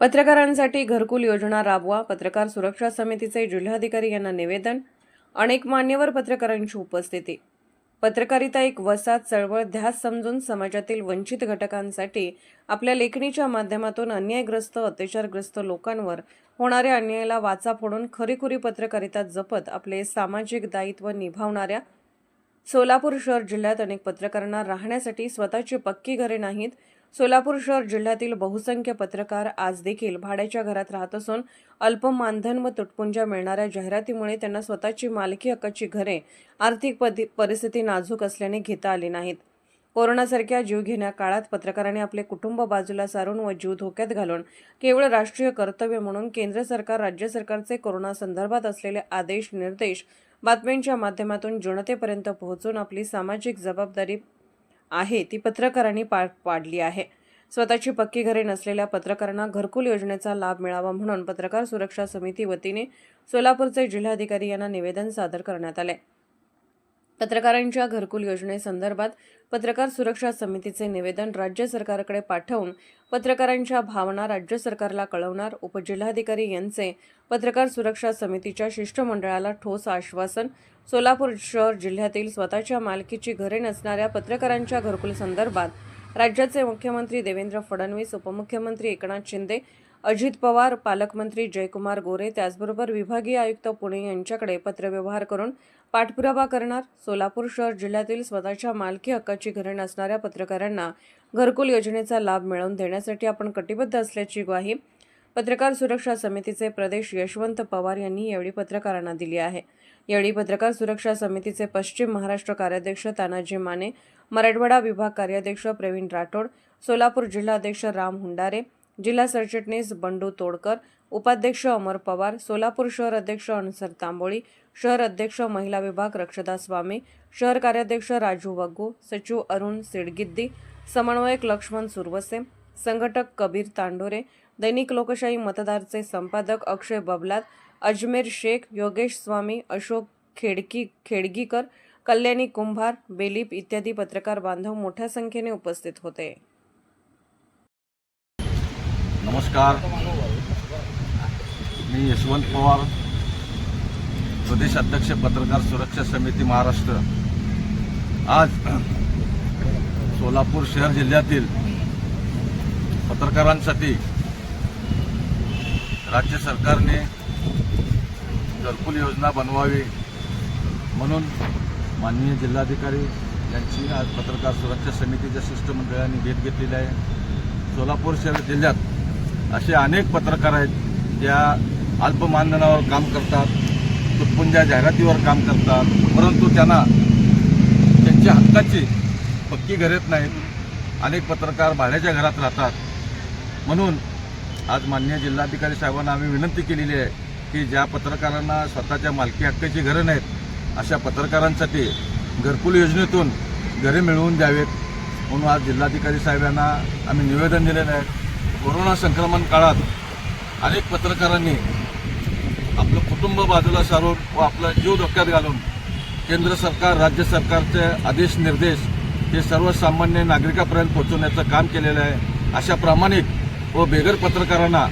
पत्रकारांसाठी घरकुल योजना राबवा पत्रकार सुरक्षा समितीचे जिल्हाधिकारी यांना निवेदन अनेक मान्यवर पत्रकारांची उपस्थिती. पत्रकारिता एक वसात चळवळ ध्यास समजून समाजातील वंचित घटकांसाठी आपल्या लेखणीच्या माध्यमातून अन्यायग्रस्त अत्याचारग्रस्त लोकांवर होणाऱ्या अन्यायाला वाचा फोडून खरीखुरी पत्रकारिता जपत आपले सामाजिक दायित्व निभावणाऱ्या सोलापूर शहर जिल्ह्यात अनेक पत्रकारांना राहण्यासाठी स्वतःची पक्की घरे नाहीत सोलापूर शहर जिल्ह्यातील बहुसंख्य पत्रकार आज देखील भाड्याच्या घरात राहत असून अल्प मानधन व तुटपुंजा मिळणाऱ्या जाहिरातीमुळे त्यांना स्वतःची मालकी हक्काची घरे आर्थिक परिस्थिती नाजूक असल्याने घेता आली नाहीत. कोरोनासारख्या जीवघेण्या काळात पत्रकारांनी आपले कुटुंब बाजूला सारून व जीव धोक्यात घालून केवळ राष्ट्रीय कर्तव्य म्हणून केंद्र सरकार राज्य सरकारचे कोरोना संदर्भात असलेले आदेश निर्देश बातम्यांच्या माध्यमातून जनतेपर्यंत पोहोचून आपली सामाजिक जबाबदारी आहे ती पत्रकारांनी पार पाडली आहे. स्वतःची पक्की घरे नसलेल्या पत्रकारांना घरकुल योजनेचा लाभ मिळावा म्हणून पत्रकार सुरक्षा समिती वतीने सोलापूरचे जिल्हाधिकारी यांना निवेदन सादर करण्यात आले. पत्रकारांच्या घरकुल योजनेसंदर्भात पत्रकार सुरक्षा समितीचे निवेदन राज्य सरकारकडे पाठवून पत्रकारांच्या भावना राज्य सरकारला कळवणार उपजिल्हाधिकारी यांचे पत्रकार सुरक्षा समितीच्या शिष्टमंडळाला ठोस आश्वासन सोलापूर शहर जिल्ह्यातील स्वतःच्या मालकीची घरे नसणाऱ्या पत्रकारांच्या घरकुल संदर्भात राज्याचे मुख्यमंत्री देवेंद्र फडणवीस उपमुख्यमंत्री एकनाथ शिंदे अजित पवार पालकमंत्री जयकुमार गोरे त्याचबरोबर विभागीय आयुक्त पुणे यांच्याकडे पत्रव्यवहार करून पाठपुरावा करणार. सोलापूर शहर जिल्ह्यातील स्वतःच्या मालकी हक्काची घरण असणाऱ्या पत्रकारांना घरकुल योजनेचा लाभ मिळवून देण्यासाठी आपण कटिबद्ध असल्याची ग्वाही पत्रकार सुरक्षा समितीचे प्रदेश यशवंत पवार यांनी यावेळी पत्रकारांना दिली आहे. यावेळी पत्रकार सुरक्षा समितीचे पश्चिम महाराष्ट्र कार्याध्यक्ष तानाजी माने मराठवाडा विभाग कार्याध्यक्ष प्रवीण राठोड सोलापूर जिल्हाध्यक्ष राम हुंडारे जिल्हा सरचिटणीस बंडू तोडकर उपाध्यक्ष अमर पवार सोलापूर शहर अध्यक्ष अनसर तांबोळी शहर अध्यक्ष महिला विभाग रक्षदा स्वामी शहर कार्याध्यक्ष राजू वग्गू सचिव अरुण सिडगिद्दी समन्वयक लक्ष्मण सुरवसे संघटक कबीर तांडोरे दैनिक लोकशाही मतदारचे संपादक अक्षय बबलात अजमेर शेख योगेश स्वामी अशोक खेडकी खेडगीकर कल्याणी कुंभार बेलीप इत्यादी पत्रकार बांधव मोठ्या संख्येने उपस्थित होते. नमस्कार. मी यशवंत पवार प्रदेश अध्यक्ष पत्रकार सुरक्षा समिती महाराष्ट्र. आज सोलापूर शहर जिल्ह्यातील पत्रकारांसाठी राज्य सरकारने घरकुल योजना बनवावी म्हणून माननीय जिल्हाधिकारी यांची आज पत्रकार सुरक्षा समितीच्या शिष्टमंडळाने भेट घेतलेली आहे. सोलापूर शहर जिल्ह्यात असे अनेक पत्रकार आहेत ज्या अल्प मानधनावर काम करतात तुटपुंजा जाहिरातीवर काम करतात परंतु त्यांना त्यांच्या हक्काची पक्की घरेत नाहीत. अनेक पत्रकार भाड्याच्या घरात राहतात. म्हणून आज मान्य जिल्हाधिकारी साहेबांना आम्ही विनंती केलेली आहे की ज्या पत्रकारांना स्वतःच्या मालकी हक्काची घरं नाहीत अशा पत्रकारांसाठी घरकुल योजनेतून घरे मिळवून द्यावेत. म्हणून आज जिल्हाधिकारी साहेबांना आम्ही निवेदन दिलेलं आहे. कोरोना संक्रमण काळात अनेक पत्रकारांनी आपलं कुटुंब बाजूला सारून व आपला जीव धोक्यात घालून केंद्र सरकार राज्य सरकारचे आदेश निर्देश हे सर्वसामान्य नागरिकापर्यंत पोहोचवण्याचं काम केलेलं आहे. अशा प्रामाणिक व बेघर पत्रकारांना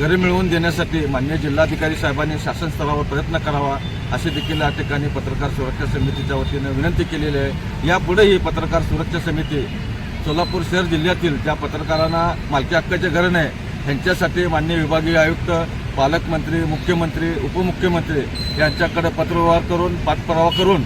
घरे मिळवून देण्यासाठी मान्य जिल्हाधिकारी साहेबांनी शासन स्तरावर प्रयत्न करावा अशी देखील या ठिकाणी पत्रकार सुरक्षा समितीच्या वतीनं विनंती केलेली आहे. यापुढेही पत्रकार सुरक्षा समिती सोलापूर शहर जिल्ह्यातील ज्या पत्रकारांना मालकी हक्काचे घरं नाही त्यांच्यासाठी मान्य विभागीय आयुक्त पालकमंत्री मुख्यमंत्री उपमुख्यमंत्री यांच्याकडे पत्रव्यवहार करून पाठपुरावा करून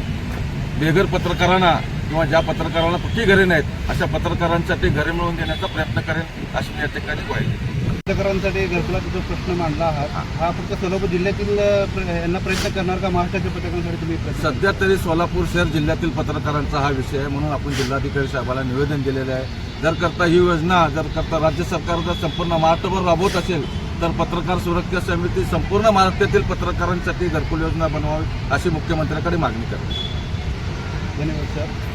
बेघर पत्रकारांना किंवा ज्या पत्रकारांना पक्की घरे नाहीत अशा पत्रकारांसाठी घरे मिळवून देण्याचा प्रयत्न करेन अशी मी या ठिकाणी ग्वाही पत्रकारांसाठी घरकुलाचा जो प्रश्न मांडला आहात हा. फक्त सोलापूर जिल्ह्यातील यांना प्रयत्न करणार का? महाराष्ट्राच्या पत्रकारांसाठी तुम्ही सध्या तरी सोलापूर शहर जिल्ह्यातील पत्रकारांचा हा विषय आहे म्हणून आपण जिल्हाधिकारी साहेबाला निवेदन दिलेलं आहे. जर करता ही योजना जर करता राज्य सरकार जर संपूर्ण महाराष्ट्रभर राबवत असेल तर पत्रकार सुरक्षा समिती संपूर्ण महाराष्ट्रातील पत्रकारांसाठी घरकुल योजना बनवावी अशी मुख्यमंत्र्यांकडे मागणी करते. धन्यवाद सर.